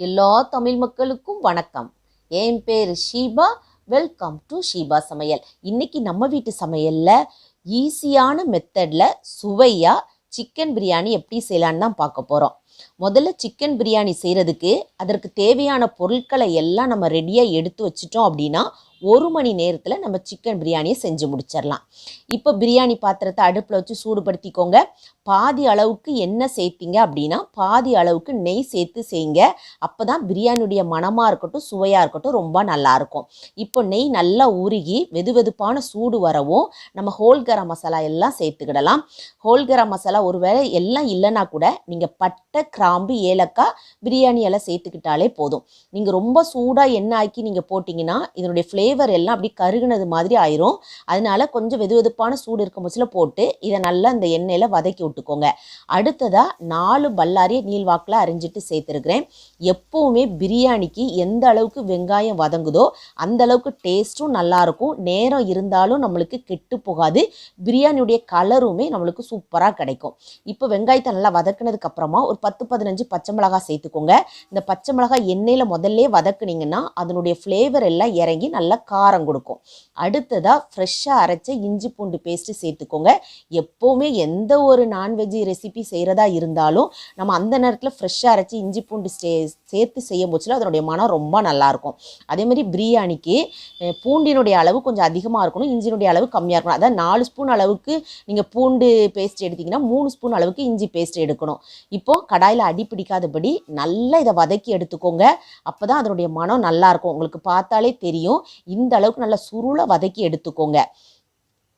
எல்லா தமிழ் மக்களுக்கும் வணக்கம். என் பேர் ஷீபா. வெல்கம் டு ஷீபா சமையல். இன்னைக்கு நம்ம வீட்டு சமையலில் ஈஸியான மெத்தடில் சுவையாக சிக்கன் பிரியாணி எப்படி செய்யலான்னு தான் பார்க்க போகிறோம் முதல்ல சிக்கன் பிரியாணி செய்கிறதுக்கு அதற்கு தேவையான பொருட்களை எல்லாம் நம்ம ரெடியாக எடுத்து வச்சிட்டோம் அப்படின்னா ஒரு மணி நேரத்தில் நம்ம சிக்கன் பிரியாணியை செஞ்சு முடிச்சிடலாம். இப்போ பிரியாணி பாத்திரத்தை அடுப்பில் வச்சு சூடுபடுத்திக்கோங்க. பாதி அளவுக்கு எண்ணெய் சேர்த்திங்க அப்படின்னா பாதி அளவுக்கு நெய் சேர்த்து செய்யுங்க. அப்போ தான் பிரியாணியுடைய மணமாக இருக்கட்டும் சுவையாக இருக்கட்டும் ரொம்ப நல்லாயிருக்கும் இப்போ நெய் நல்லா உருகி வெது வெதுப்பான சூடு வரவும் நம்ம ஹோல் கரம் மசாலா எல்லாம் சேர்த்துக்கிடலாம். ஹோல் கரம் மசாலா ஒருவேளை எல்லாம் இல்லைன்னா கூட நீங்கள் பட்டை கிராம்பு ஏலக்காய் பிரியாணி எல்லாம் சேர்த்துக்கிட்டாலே போதும். நீங்கள் ரொம்ப சூடாக எண்ணெய் ஆக்கி நீங்கள் போட்டிங்கன்னா இதனுடைய ஃப்ளேவர் எல்லாம் அப்படி கருகுனது மாதிரி ஆயிரும். அதனால கொஞ்சம் வெது வெதுப்பான சூடு இருக்கும் பட்சத்தில் போட்டு இதை நல்லா இந்த எண்ணெயில் வதக்கி விட்டுக்கோங்க. அடுத்ததாக நாலு பல்லாரியை நீள்வாக்கில் அரிஞ்சிட்டு சேர்த்துருக்கிறேன். எப்போவுமே பிரியாணிக்கு எந்த அளவுக்கு வெங்காயம் வதங்குதோ அந்த அளவுக்கு டேஸ்ட்டும் நல்லாயிருக்கும். நேரம் இருந்தாலும் நம்மளுக்கு கெட்டு போகாது. பிரியாணியுடைய கலருமே நம்மளுக்கு சூப்பராக கிடைக்கும். இப்போ வெங்காயத்தை நல்லா வதக்குனதுக்கு அப்புறமா ஒரு பத்து பதினஞ்சு பச்சை மிளகாய் சேர்த்துக்கோங்க. இந்த பச்சை மிளகாய் எண்ணெயில் முதல்ல வதக்குனீங்கன்னா அதனுடைய ஃப்ளேவர் எல்லாம் இறங்கி நல்லா காரம் கொடுக்கும். அடுத்ததாக ஃப்ரெஷ்ஷாக அரைச்ச இஞ்சி பூண்டு பேஸ்ட்டு சேர்த்துக்கோங்க. எப்போவுமே எந்த ஒரு நான்வெஜ் ரெசிபி செய்கிறதா இருந்தாலும் நம்ம அந்த நேரத்தில் ஃப்ரெஷ்ஷாக அரைச்சி இஞ்சி பூண்டு சே சேர்த்து செய்யும் போச்சுல அதனுடைய மனம் ரொம்ப நல்லாயிருக்கும் அதே மாதிரி பிரியாணிக்கு பூண்டினுடைய அளவு கொஞ்சம் அதிகமாக இருக்கணும். இஞ்சினுடைய அளவு கம்மியாக இருக்கணும். அதாவது நாலு ஸ்பூன் அளவுக்கு நீங்கள் பூண்டு பேஸ்ட் எடுத்தீங்கன்னா மூணு ஸ்பூன் அளவுக்கு இஞ்சி பேஸ்ட் எடுக்கணும். இப்போ கடாயில் அடி பிடிக்காதபடி நல்லா இதை வதக்கி எடுத்துக்கோங்க. அப்போ தான் அதனுடைய மனம் நல்லாயிருக்கும் உங்களுக்கு பார்த்தாலே தெரியும். இந்த அளவுக்கு நல்லா சுருளை வதக்கி எடுத்துக்கோங்க.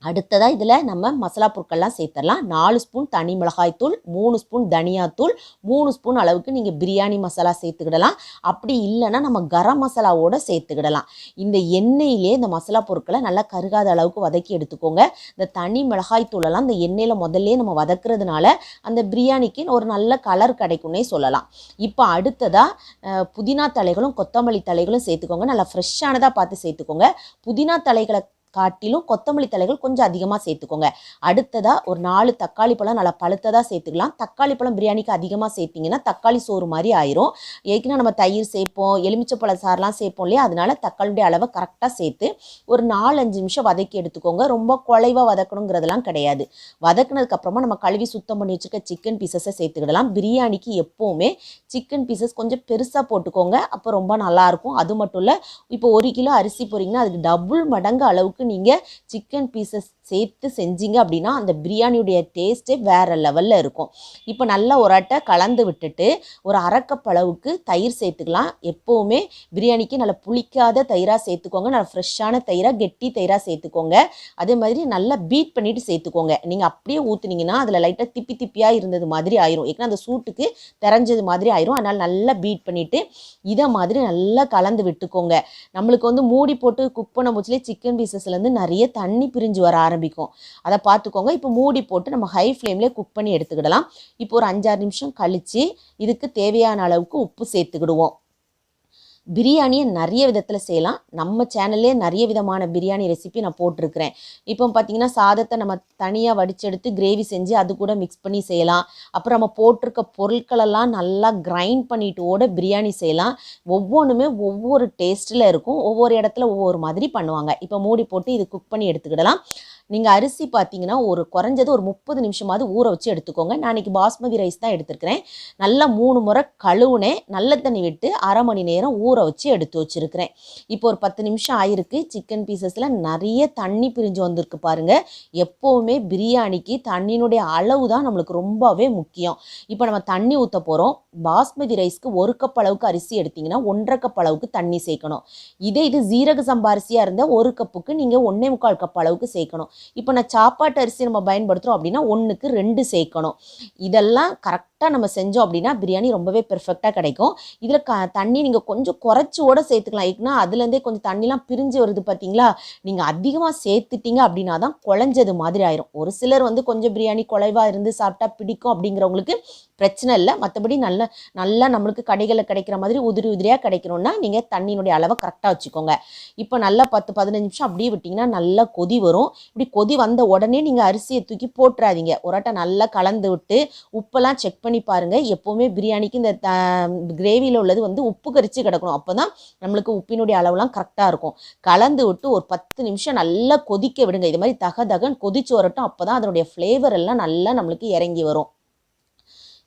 அடுத்ததாக இதில் நம்ம மசாலா பொருட்கள்லாம் சேர்த்துடலாம் நாலு ஸ்பூன் தனி மிளகாய்த்தூள் மூணு ஸ்பூன் தனியாத்தூள் மூணு ஸ்பூன் அளவுக்கு நீங்கள் பிரியாணி மசாலா சேர்த்துக்கிடலாம். அப்படி இல்லைன்னா நம்ம கரம் மசாலாவோட சேர்த்துக்கிடலாம். இந்த எண்ணெயிலே இந்த மசாலா பொருட்களை நல்லா கருகாத அளவுக்கு வதக்கி எடுத்துக்கோங்க. இந்த தனி மிளகாய்த்தூளெல்லாம் இந்த எண்ணெயில் முதல்ல நம்ம வதக்குறதுனால அந்த பிரியாணிக்கு ஒரு நல்ல கலர் கிடைக்கும்னே சொல்லலாம். இப்போ அடுத்ததாக புதினா தலைகளும் கொத்தமல்லி தலைகளும் சேர்த்துக்கோங்க. நல்லா ஃப்ரெஷ்ஷானதாக பார்த்து சேர்த்துக்கோங்க. புதினா தலைகளை காட்டிலும் கொத்தமல்லி தலைகள் கொஞ்சம் அதிகமாக சேர்த்துக்கோங்க. அடுத்ததாக ஒரு நாலு தக்காளி பழம் நல்லா பழுத்ததாக சேர்த்துக்கலாம். தக்காளி பழம் பிரியாணிக்கு அதிகமாக சேர்த்திங்கன்னா தக்காளி சோறு மாதிரி ஆயிரும். ஏற்கனவே நம்ம தயிர் சேர்ப்போம் எலுமிச்சப்பழ சாரெலாம் சேர்ப்போம் இல்லையா? அதனால தக்காளியுடைய அளவை கரெக்டாக சேர்த்து ஒரு நாலஞ்சு நிமிஷம் வதக்கி எடுத்துக்கோங்க. ரொம்ப குலைவாக வதக்கணுங்கிறதெல்லாம் கிடையாது. வதக்குனதுக்கப்புறமா நம்ம கழுவி சுத்தம் பண்ணி வச்சுருக்க சிக்கன் பீசஸை சேர்த்துக்கிடலாம். பிரியாணிக்கு எப்போவுமே சிக்கன் பீசஸ் கொஞ்சம் பெருசாக போட்டுக்கோங்க. அப்போ ரொம்ப நல்லாயிருக்கும் அது மட்டும் இல்லை இப்போ ஒரு கிலோ அரிசி போகிறீங்கன்னா அதுக்கு டபுள் மடங்கு அளவுக்கு நீங்கள் சிக்கன் பீசஸ் சேர்த்து செஞ்சீங்க அப்படின்னா அந்த பிரியாணியுடைய டேஸ்ட்டே வேறு லெவலில் இருக்கும். இப்போ நல்லா ஒரு அட்டை கலந்து விட்டுட்டு ஒரு அரைக்கப் அளவுக்கு தயிர் சேர்த்துக்கலாம். எப்போவுமே பிரியாணிக்கு நல்லா புளிக்காத தயிராக சேர்த்துக்கோங்க. நல்லா ஃப்ரெஷ்ஷான தயிராக கெட்டி தயிராக சேர்த்துக்கோங்க. அதே மாதிரி நல்லா பீட் பண்ணிவிட்டு சேர்த்துக்கோங்க. நீங்கள் அப்படியே ஊற்றுனீங்கன்னா அதில் லைட்டாக திப்பி திப்பியாக இருந்தது மாதிரி ஆயிரும். ஏன்னா அந்த சூட்டுக்கு தெரிஞ்சது மாதிரி ஆயிரும். அதனால் நல்லா பீட் பண்ணிவிட்டு இதை மாதிரி நல்லா கலந்து விட்டுக்கோங்க. நம்மளுக்கு வந்து மூடி போட்டு குக் பண்ண போச்சுலேயே சிக்கன் பீசஸ்லேருந்து நிறைய தண்ணி பிரிஞ்சு வர ஆரம்பிக்கும். அதை பார்த்துக்கோங்க இப்போ மூடி போட்டு நம்ம ஹை ஃப்ளேம்லேயே குக் பண்ணி எடுத்துக்கிடலாம். இப்போ ஒரு அஞ்சாறு நிமிஷம் கழித்து இதுக்கு தேவையான அளவுக்கு உப்பு சேர்த்துக்கிடுவோம். பிரியாணியை நிறைய விதத்தில் செய்யலாம். நம்ம சேனல்லே நிறைய விதமான பிரியாணி ரெசிபி நான் போட்டிருக்கிறேன். இப்போ பார்த்தீங்கன்னா சாதத்தை நம்ம தனியாக வடிச்செடுத்து கிரேவி செஞ்சு அது கூட மிக்ஸ் பண்ணி செய்யலாம். அப்புறம் நம்ம போட்டிருக்க பொருட்களெல்லாம் நல்லா கிரைண்ட் பண்ணிட்டு ஓட பிரியாணி செய்யலாம். ஒவ்வொன்றுமே ஒவ்வொரு டேஸ்ட்டில் இருக்கும். ஒவ்வொரு இடத்துல ஒவ்வொரு மாதிரி பண்ணுவாங்க. இப்போ மூடி போட்டு இது குக் பண்ணி எடுத்துக்கிடலாம். நீங்கள் அரிசி பார்த்தீங்கன்னா ஒரு குறைஞ்சது ஒரு முப்பது நிமிஷமாவது ஊற வச்சு எடுத்துக்கோங்க. நான் பாஸ்மதி ரைஸ் தான் எடுத்துருக்கிறேன். நல்லா மூணு முறை கழுவுனேன். நல்ல தண்ணி விட்டு அரை மணி நேரம் ஊற வச்சு எடுத்து வச்சுருக்கிறேன். இப்போ ஒரு பத்து நிமிஷம் ஆயிருக்கு. சிக்கன் பீசஸில் நிறைய தண்ணி பிரிஞ்சு வந்திருக்கு பாருங்க. எப்போவுமே பிரியாணிக்கு தண்ணியினுடைய அளவு தான் நம்மளுக்கு ரொம்பவே முக்கியம். இப்போ நம்ம தண்ணி ஊற்ற போகிறோம் பாஸ்மதி ரைஸ்க்கு ஒரு கப் அளவுக்கு அரிசி எடுத்தீங்கன்னா ஒன்றரை கப் அளவுக்கு தண்ணி சேர்க்கணும். இதே இது ஜீரக சம்பா அரிசியாக இருந்தால் ஒரு கப்புக்கு நீங்கள் ஒன்றே முக்கால் கப் அளவுக்கு சேர்க்கணும். இப்போ நான் சாப்பாட்டு அரிசி நம்ம பயன்படுத்துகிறோம் அப்படின்னா ஒன்றுக்கு ரெண்டு சேர்க்கணும். இதெல்லாம் கரெக்டாக நம்ம செஞ்சோம் அப்படின்னா பிரியாணி ரொம்பவே பெர்ஃபெக்டாக கிடைக்கும். இதில் க தண்ணி நீங்கள் கொஞ்சம் குறைச்சி சேர்த்துக்கலாம். ஏன்னா அதுலேருந்தே கொஞ்சம் தண்ணிலாம் பிரிஞ்சு வருது பார்த்தீங்களா நீங்கள் அதிகமாக சேர்த்துட்டீங்க அப்படின்னா தான் குழஞ்சது மாதிரி ஆயிரும். ஒரு சிலர் வந்து கொஞ்சம் பிரியாணி குலைவாக இருந்து சாப்பிட்டா பிடிக்கும் அப்படிங்கிறவங்களுக்கு பிரச்சனை இல்லை. மற்றபடி நல்ல நல்லா நம்மளுக்கு கடைகளில் கிடைக்கிற மாதிரி உதிரி உதிரியாக கிடைக்கணும்னா நீங்கள் தண்ணியினுடைய அளவை கரெக்டாக வச்சுக்கோங்க. இப்போ நல்லா பத்து பதினஞ்சு நிமிஷம் அப்படியே விட்டிங்கன்னா நல்லா கொதி வரும். இப்படி கொதி வந்த உடனே நீங்கள் அரிசியை தூக்கி போட்டுறாதீங்க. ஒரு நல்லா கலந்து விட்டு உப்பெல்லாம் செக் பண்ணி பண்ணி பாருங்கள் எப்போவுமே பிரியாணிக்கு இந்த கிரேவியில் உள்ளது வந்து உப்பு கரிச்சு கிடக்கணும். அப்போ தான் நம்மளுக்கு உப்பினுடைய அளவுலாம் கரெக்டாக இருக்கும். கலந்து விட்டு ஒரு பத்து நிமிஷம் நல்லா கொதிக்க விடுங்க. இது மாதிரி தக தகன் கொதிச்சு வரட்டும். அப்போ தான் அதனுடைய ஃப்ளேவர் எல்லாம் நல்லா நம்மளுக்கு இறங்கி வரும்.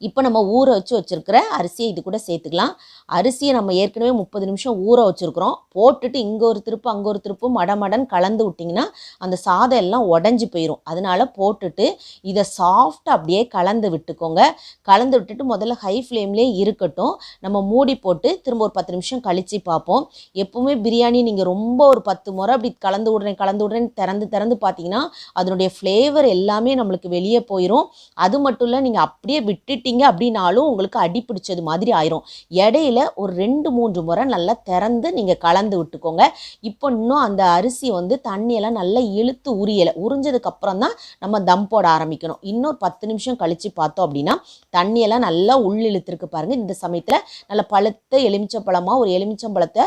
இப்போ நம்ம ஊற வச்சு வச்சுருக்கிற அரிசியை இது கூட சேர்த்துக்கலாம். அரிசியை நம்ம ஏற்கனவே முப்பது நிமிஷம் ஊற வச்சுருக்குறோம். போட்டுட்டு இங்கே ஒரு திருப்பு அங்கே ஒரு திருப்பு மடமடன் கலந்து விட்டிங்கன்னா அந்த சாதம் எல்லாம் உடஞ்சி போயிடும் அதனால போட்டுட்டு இதை சாஃப்டாக அப்படியே கலந்து விட்டுக்கோங்க. கலந்து விட்டுட்டு முதல்ல ஹை ஃப்ளேம்லேயே இருக்கட்டும். நம்ம மூடி போட்டு திரும்ப ஒரு பத்து நிமிஷம் கழித்து பார்ப்போம். எப்போவுமே பிரியாணி நீங்கள் ரொம்ப ஒரு பத்து முறை அப்படி கலந்து விடுறேன் கலந்து விடுறேன் திறந்து திறந்து பார்த்தீங்கன்னா அதனுடைய ஃப்ளேவர் எல்லாமே நம்மளுக்கு வெளியே போயிடும் அது மட்டும் இல்லை நீங்கள் அப்படியே விட்டுட்டு விட்டுட்டீங்க அப்படின்னாலும் உங்களுக்கு அடி பிடிச்சது மாதிரி ஆயிரும். இடையில ஒரு ரெண்டு மூன்று முறை நல்லா திறந்து நீங்கள் கலந்து விட்டுக்கோங்க. இப்போ இன்னும் அந்த அரிசி வந்து தண்ணியெல்லாம் நல்லா இழுத்து உரியலை. உறிஞ்சதுக்கு அப்புறம் தான் நம்ம தம் போட ஆரம்பிக்கணும். இன்னொரு பத்து நிமிஷம் கழித்து பார்த்தோம் அப்படின்னா தண்ணியெல்லாம் நல்லா உள்ளிழுத்துருக்கு பாருங்கள் இந்த சமயத்தில் நல்ல பழுத்த எலுமிச்சம்பழமாக ஒரு எலுமிச்சம்பழத்தை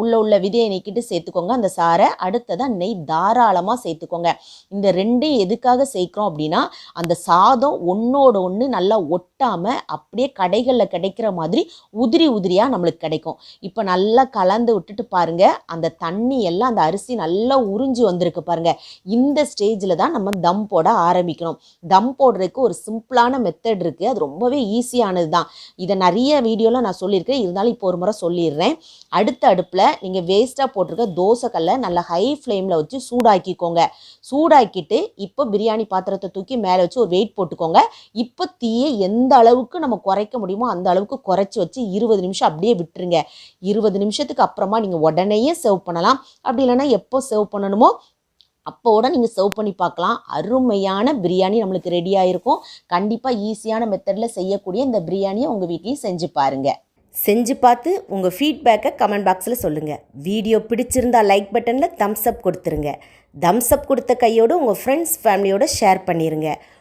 உள்ள உள்ள விதையை நீக்கிட்டு சேர்த்துக்கோங்க. அந்த சாறை அடுத்ததாக நெய் தாராளமாக சேர்த்துக்கோங்க. இந்த ரெண்டையும் எதுக்காக சேர்க்குறோம் அப்படின்னா அந்த சாதம் ஒன்றோட ஒன்று நல்லா ஒட்டு ஒட்டாமல் அப்படியே கடைகளில் கிடைக்கிற மாதிரி உதிரி உதிரியாக நம்மளுக்கு கிடைக்கும். இப்போ நல்லா கலந்து விட்டுட்டு பாருங்க. அந்த தண்ணி எல்லாம் அந்த அரிசி நல்லா உறிஞ்சி வந்திருக்கு பாருங்க. இந்த ஸ்டேஜில் தான் நம்ம தம் போட ஆரம்பிக்கணும். தம் போடுறதுக்கு ஒரு சிம்பிளான மெத்தட் இருக்குது அது ரொம்பவே ஈஸியானது தான். இதை நிறைய வீடியோவில் நான் சொல்லியிருக்கேன். இருந்தாலும் இப்போ ஒரு முறை சொல்லிடுறேன். அடுத்த அடுப்பில் நீங்கள் வேஸ்ட்டாக போட்டிருக்க தோசைக்கல்லை நல்லா ஹை ஃப்ளேமில் வச்சு சூடாக்கிக்கோங்க. சூடாக்கிட்டு இப்போ பிரியாணி பாத்திரத்தை தூக்கி மேலே வச்சு ஒரு வெயிட் போட்டுக்கோங்க. இப்போ தீயை எந்த அளவுக்கு நம்ம குறைக்க முடியுமோ அந்த அளவுக்கு குறைச்சி வச்சு இருபது நிமிஷம் அப்படியே விட்டுருங்க. இருபது நிமிஷத்துக்கு அப்புறமா நீங்கள் உடனேயே சர்வ் பண்ணலாம். அப்படி இல்லைன்னா எப்போ சர்வ் பண்ணணுமோ அப்போட நீங்கள் சர்வ் பண்ணி பார்க்கலாம். அருமையான பிரியாணி நம்மளுக்கு ரெடியாகிருக்கும் கண்டிப்பாக ஈஸியான மெத்தடில் செய்யக்கூடிய இந்த பிரியாணியை உங்கள் வீட்லேயும் செஞ்சு பாருங்கள் செஞ்சு பார்த்து உங்கள் ஃபீட்பேக்கை கமெண்ட் பாக்ஸில் சொல்லுங்கள் வீடியோ பிடிச்சிருந்தா லைக் பட்டனில் தம்ஸ் அப் கொடுத்துருங்க. தம்ஸ் அப் கொடுத்த கையோடு உங்கள் ஃப்ரெண்ட்ஸ் ஃபேமிலியோடு ஷேர் பண்ணிடுங்க